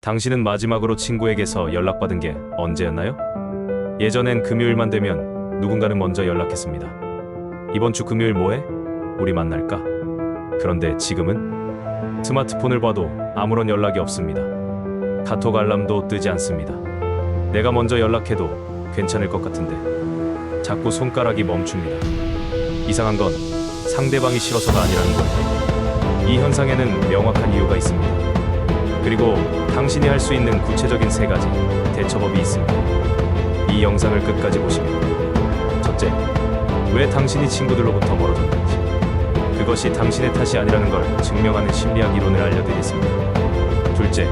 당신은 마지막으로 친구에게서 연락받은 게 언제였나요? 예전엔 금요일만 되면 누군가는 먼저 연락했습니다. 이번 주 금요일 뭐해? 우리 만날까? 그런데 지금은 스마트폰을 봐도 아무런 연락이 없습니다. 카톡 알람도 뜨지 않습니다. 내가 먼저 연락해도 괜찮을 것 같은데 자꾸 손가락이 멈춥니다. 이상한 건 상대방이 싫어서가 아니라는 거예요. 이 현상에는 명확한 이유가 있습니다. 그리고 당신이 할 수 있는 구체적인 세 가지 대처법이 있습니다. 이 영상을 끝까지 보시면 첫째, 왜 당신이 친구들로부터 멀어졌는지 그것이 당신의 탓이 아니라는 걸 증명하는 심리학 이론을 알려드리겠습니다. 둘째,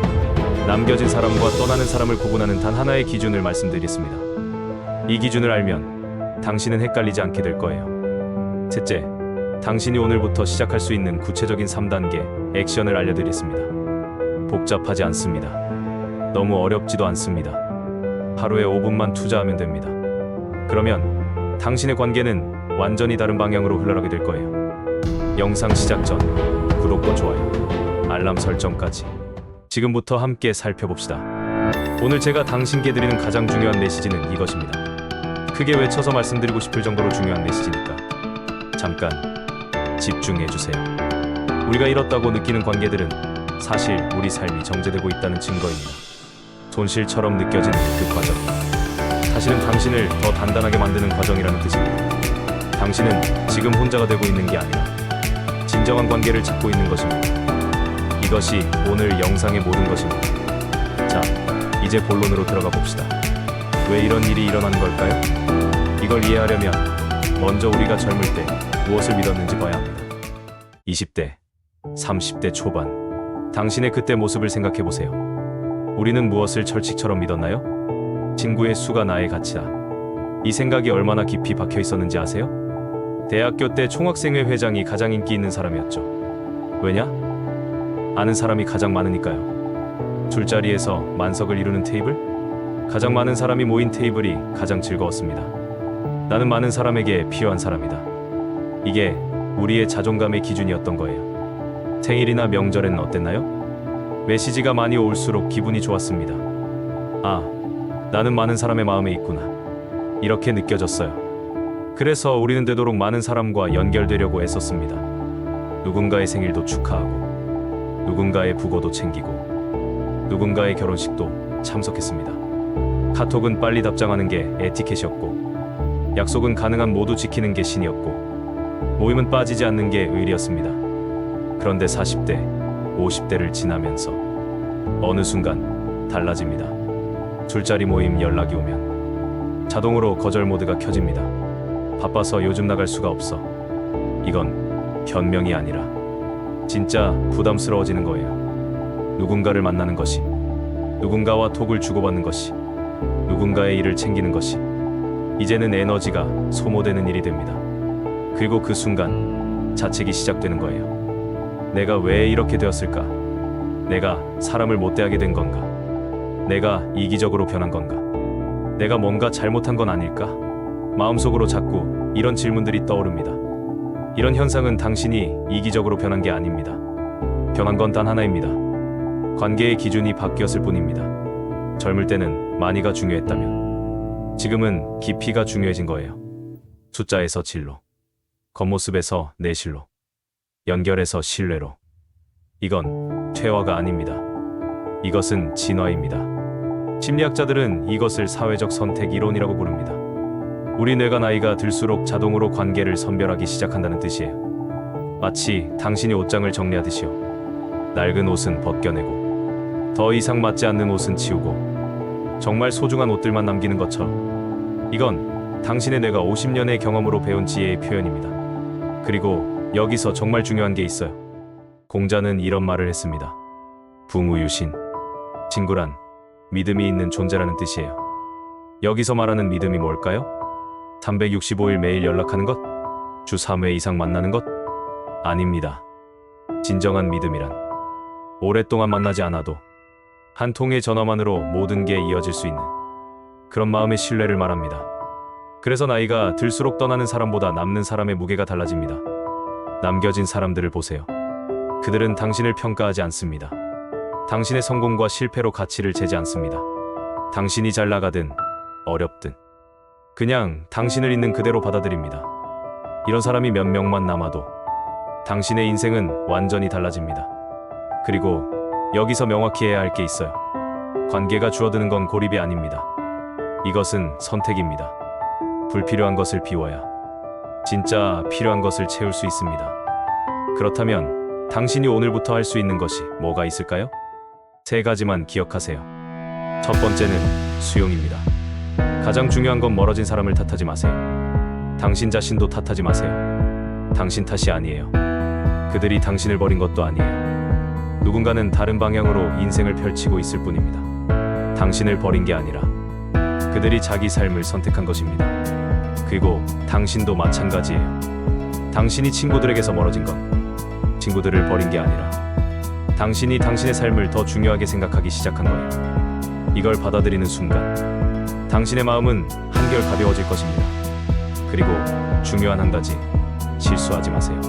남겨진 사람과 떠나는 사람을 구분하는 단 하나의 기준을 말씀드리겠습니다. 이 기준을 알면 당신은 헷갈리지 않게 될 거예요. 셋째, 당신이 오늘부터 시작할 수 있는 구체적인 3단계 액션을 알려드리겠습니다. 복잡하지 않습니다. 너무 어렵지도 않습니다. 하루에 5분만 투자하면 됩니다. 그러면 당신의 관계는 완전히 다른 방향으로 흘러가게 될 거예요. 영상 시작 전 구독과 좋아요, 알람 설정까지 지금부터 함께 살펴봅시다. 오늘 제가 당신께 드리는 가장 중요한 메시지는 이것입니다. 크게 외쳐서 말씀드리고 싶을 정도로 중요한 메시지니까 잠깐 집중해 주세요. 우리가 잃었다고 느끼는 관계들은 사실 우리 삶이 정제되고 있다는 증거입니다. 손실처럼 느껴지는 그 과정. 사실은 당신을 더 단단하게 만드는 과정이라는 뜻입니다. 당신은 지금 혼자가 되고 있는 게 아니라 진정한 관계를 찾고 있는 것입니다. 이것이 오늘 영상의 모든 것입니다. 자, 이제 본론으로 들어가 봅시다. 왜 이런 일이 일어나는 걸까요? 이걸 이해하려면 먼저 우리가 젊을 때 무엇을 믿었는지 봐야 합니다. 20대, 30대 초반. 당신의 그때 모습을 생각해 보세요. 우리는 무엇을 철칙처럼 믿었나요? 친구의 수가 나의 가치다. 이 생각이 얼마나 깊이 박혀 있었는지 아세요? 대학교 때 총학생회 회장이 가장 인기 있는 사람이었죠. 왜냐? 아는 사람이 가장 많으니까요. 술자리에서 만석을 이루는 테이블? 가장 많은 사람이 모인 테이블이 가장 즐거웠습니다. 나는 많은 사람에게 필요한 사람이다. 이게 우리의 자존감의 기준이었던 거예요. 생일이나 명절엔 어땠나요? 메시지가 많이 올수록 기분이 좋았습니다. 아, 나는 많은 사람의 마음에 있구나. 이렇게 느껴졌어요. 그래서 우리는 되도록 많은 사람과 연결되려고 애썼습니다. 누군가의 생일도 축하하고, 누군가의 부고도 챙기고, 누군가의 결혼식도 참석했습니다. 카톡은 빨리 답장하는 게 에티켓이었고, 약속은 가능한 모두 지키는 게 신이었고, 모임은 빠지지 않는 게 의리였습니다. 그런데 40대, 50대를 지나면서 어느 순간 달라집니다. 술자리 모임 연락이 오면 자동으로 거절 모드가 켜집니다. 바빠서 요즘 나갈 수가 없어. 이건 변명이 아니라 진짜 부담스러워지는 거예요. 누군가를 만나는 것이, 누군가와 톡을 주고받는 것이, 누군가의 일을 챙기는 것이 이제는 에너지가 소모되는 일이 됩니다. 그리고 그 순간 자책이 시작되는 거예요. 내가 왜 이렇게 되었을까? 내가 사람을 못 대하게 된 건가? 내가 이기적으로 변한 건가? 내가 뭔가 잘못한 건 아닐까? 마음속으로 자꾸 이런 질문들이 떠오릅니다. 이런 현상은 당신이 이기적으로 변한 게 아닙니다. 변한 건 단 하나입니다. 관계의 기준이 바뀌었을 뿐입니다. 젊을 때는 많이가 중요했다면 지금은 깊이가 중요해진 거예요. 숫자에서 질로, 겉모습에서 내실로, 연결에서 신뢰로. 이건 퇴화가 아닙니다. 이것은 진화입니다. 심리학자들은 이것을 사회적 선택 이론이라고 부릅니다. 우리 뇌가 나이가 들수록 자동으로 관계를 선별하기 시작한다는 뜻이에요. 마치 당신이 옷장을 정리하듯이요. 낡은 옷은 벗겨내고, 더 이상 맞지 않는 옷은 치우고, 정말 소중한 옷들만 남기는 것처럼. 이건 당신의 뇌가 50년의 경험으로 배운 지혜의 표현입니다. 그리고 여기서 정말 중요한 게 있어요. 공자는 이런 말을 했습니다. 붕우유신. 친구란 믿음이 있는 존재라는 뜻이에요. 여기서 말하는 믿음이 뭘까요? 365일 매일 연락하는 것? 주 3회 이상 만나는 것? 아닙니다. 진정한 믿음이란 오랫동안 만나지 않아도 한 통의 전화만으로 모든 게 이어질 수 있는 그런 마음의 신뢰를 말합니다. 그래서 나이가 들수록 떠나는 사람보다 남는 사람의 무게가 달라집니다. 남겨진 사람들을 보세요. 그들은 당신을 평가하지 않습니다. 당신의 성공과 실패로 가치를 재지 않습니다. 당신이 잘 나가든 어렵든 그냥 당신을 있는 그대로 받아들입니다. 이런 사람이 몇 명만 남아도 당신의 인생은 완전히 달라집니다. 그리고 여기서 명확히 해야 할 게 있어요. 관계가 줄어드는 건 고립이 아닙니다. 이것은 선택입니다. 불필요한 것을 비워야 진짜 필요한 것을 채울 수 있습니다. 그렇다면 당신이 오늘부터 할 수 있는 것이 뭐가 있을까요? 세 가지만 기억하세요. 첫 번째는 수용입니다. 가장 중요한 건 멀어진 사람을 탓하지 마세요. 당신 자신도 탓하지 마세요. 당신 탓이 아니에요. 그들이 당신을 버린 것도 아니에요. 누군가는 다른 방향으로 인생을 펼치고 있을 뿐입니다. 당신을 버린 게 아니라 그들이 자기 삶을 선택한 것입니다. 그리고 당신도 마찬가지예요. 당신이 친구들에게서 멀어진 건 친구들을 버린 게 아니라 당신이 당신의 삶을 더 중요하게 생각하기 시작한 거예요. 이걸 받아들이는 순간 당신의 마음은 한결 가벼워질 것입니다. 그리고 중요한 한 가지 실수하지 마세요.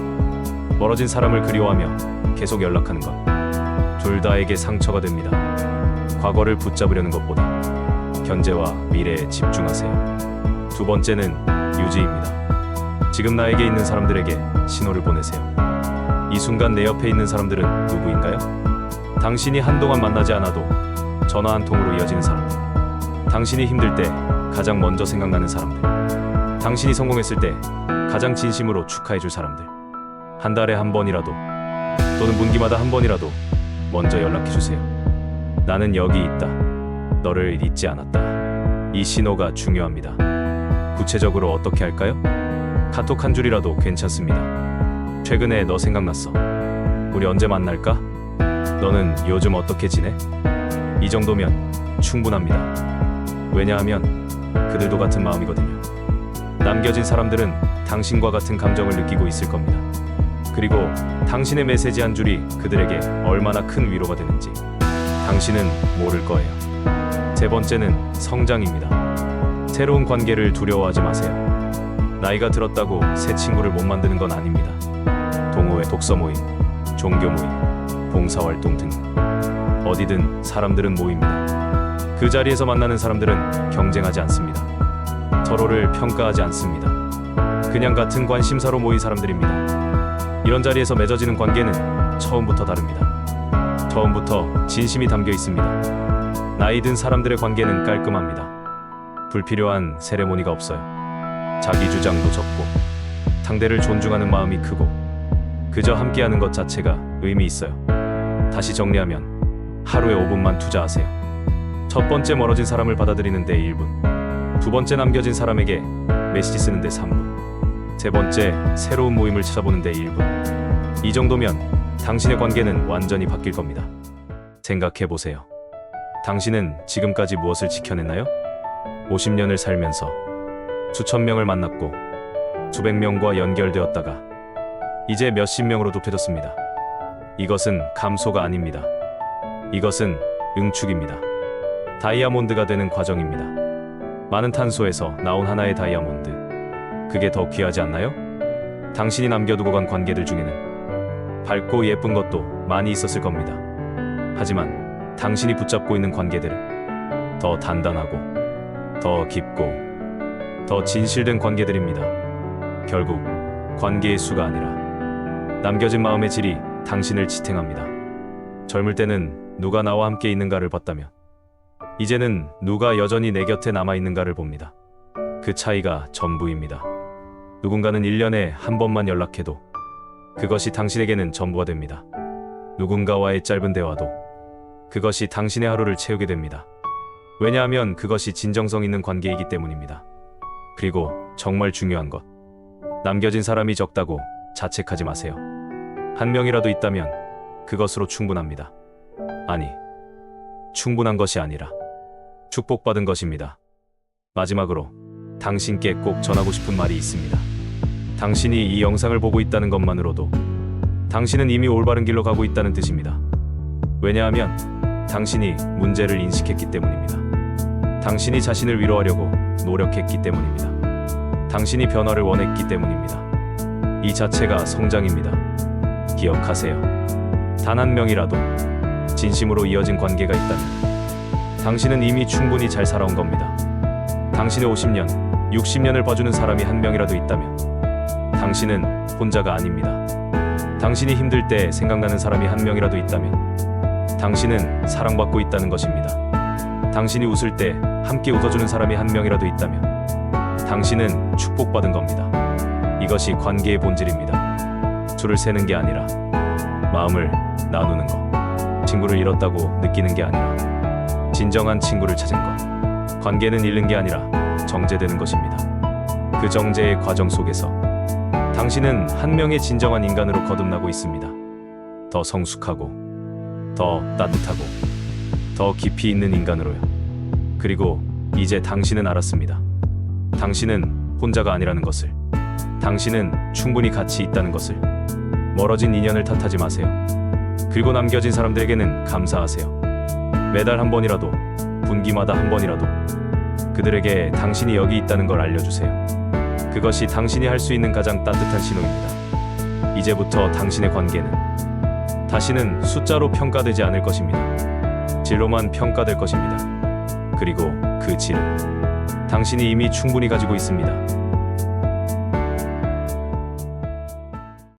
멀어진 사람을 그리워하며 계속 연락하는 것. 둘 다에게 상처가 됩니다. 과거를 붙잡으려는 것보다 현재와 미래에 집중하세요. 두 번째는 유지입니다. 지금 나에게 있는 사람들에게 신호를 보내세요. 이 순간 내 옆에 있는 사람들은 누구인가요? 당신이 한동안 만나지 않아도 전화 한 통으로 이어지는 사람들. 당신이 힘들 때 가장 먼저 생각나는 사람들. 당신이 성공했을 때 가장 진심으로 축하해줄 사람들. 한 달에 한 번이라도 또는 분기마다 한 번이라도 먼저 연락해주세요. 나는 여기 있다. 너를 잊지 않았다. 이 신호가 중요합니다. 구체적으로 어떻게 할까요? 카톡 한 줄이라도 괜찮습니다. 최근에 너 생각났어. 우리 언제 만날까? 너는 요즘 어떻게 지내? 이 정도면 충분합니다. 왜냐하면 그들도 같은 마음이거든요. 남겨진 사람들은 당신과 같은 감정을 느끼고 있을 겁니다. 그리고 당신의 메시지 한 줄이 그들에게 얼마나 큰 위로가 되는지 당신은 모를 거예요. 세 번째는 성장입니다. 새로운 관계를 두려워하지 마세요. 나이가 들었다고 새 친구를 못 만드는 건 아닙니다. 동호회, 독서 모임, 종교 모임, 봉사활동 등 어디든 사람들은 모입니다. 그 자리에서 만나는 사람들은 경쟁하지 않습니다. 서로를 평가하지 않습니다. 그냥 같은 관심사로 모인 사람들입니다. 이런 자리에서 맺어지는 관계는 처음부터 다릅니다. 처음부터 진심이 담겨 있습니다. 나이 든 사람들의 관계는 깔끔합니다. 불필요한 세레모니가 없어요. 자기 주장도 적고 상대를 존중하는 마음이 크고 그저 함께하는 것 자체가 의미 있어요. 다시 정리하면 하루에 5분만 투자하세요. 첫 번째 멀어진 사람을 받아들이는 데 1분. 두 번째 남겨진 사람에게 메시지 쓰는 데 3분. 세 번째 새로운 모임을 찾아보는 데 1분. 이 정도면 당신의 관계는 완전히 바뀔 겁니다. 생각해 보세요. 당신은 지금까지 무엇을 지켜냈나요? 50년을 살면서 수천 명을 만났고 수백 명과 연결되었다가 이제 몇십 명으로 좁혀졌습니다. 이것은 감소가 아닙니다. 이것은 응축입니다. 다이아몬드가 되는 과정입니다. 많은 탄소에서 나온 하나의 다이아몬드. 그게 더 귀하지 않나요? 당신이 남겨두고 간 관계들 중에는 밝고 예쁜 것도 많이 있었을 겁니다. 하지만 당신이 붙잡고 있는 관계들은 더 단단하고 더 깊고 더 진실된 관계들입니다. 결국 관계의 수가 아니라 남겨진 마음의 질이 당신을 지탱합니다. 젊을 때는 누가 나와 함께 있는가를 봤다면 이제는 누가 여전히 내 곁에 남아 있는가를 봅니다. 그 차이가 전부입니다. 누군가는 1년에 한 번만 연락해도 그것이 당신에게는 전부가 됩니다. 누군가와의 짧은 대화도 그것이 당신의 하루를 채우게 됩니다. 왜냐하면 그것이 진정성 있는 관계이기 때문입니다. 그리고 정말 중요한 것. 남겨진 사람이 적다고 자책하지 마세요. 한 명이라도 있다면 그것으로 충분합니다. 아니, 충분한 것이 아니라 축복받은 것입니다. 마지막으로 당신께 꼭 전하고 싶은 말이 있습니다. 당신이 이 영상을 보고 있다는 것만으로도 당신은 이미 올바른 길로 가고 있다는 뜻입니다. 왜냐하면 당신이 문제를 인식했기 때문입니다. 당신이 자신을 위로하려고 노력했기 때문입니다. 당신이 변화를 원했기 때문입니다. 이 자체가 성장입니다. 기억하세요. 단 한 명이라도 진심으로 이어진 관계가 있다면 당신은 이미 충분히 잘 살아온 겁니다. 당신의 50년, 60년을 봐주는 사람이 한 명이라도 있다면 당신은 혼자가 아닙니다. 당신이 힘들 때 생각나는 사람이 한 명이라도 있다면 당신은 사랑받고 있다는 것입니다. 당신이 웃을 때 함께 웃어주는 사람이 한 명이라도 있다면 당신은 축복받은 겁니다. 이것이 관계의 본질입니다. 줄을 세는 게 아니라 마음을 나누는 것. 친구를 잃었다고 느끼는 게 아니라 진정한 친구를 찾은 것. 관계는 잃는 게 아니라 정제되는 것입니다. 그 정제의 과정 속에서 당신은 한 명의 진정한 인간으로 거듭나고 있습니다. 더 성숙하고, 더 따뜻하고, 더 깊이 있는 인간으로요. 그리고 이제 당신은 알았습니다. 당신은 혼자가 아니라는 것을. 당신은 충분히 가치 있다는 것을. 멀어진 인연을 탓하지 마세요. 그리고 남겨진 사람들에게는 감사하세요. 매달 한 번이라도, 분기마다 한 번이라도 그들에게 당신이 여기 있다는 걸 알려주세요. 그것이 당신이 할 수 있는 가장 따뜻한 신호입니다. 이제부터 당신의 관계는 다시는 숫자로 평가되지 않을 것입니다. 질로만 평가될 것입니다. 그리고 그 질은 당신이 이미 충분히 가지고 있습니다.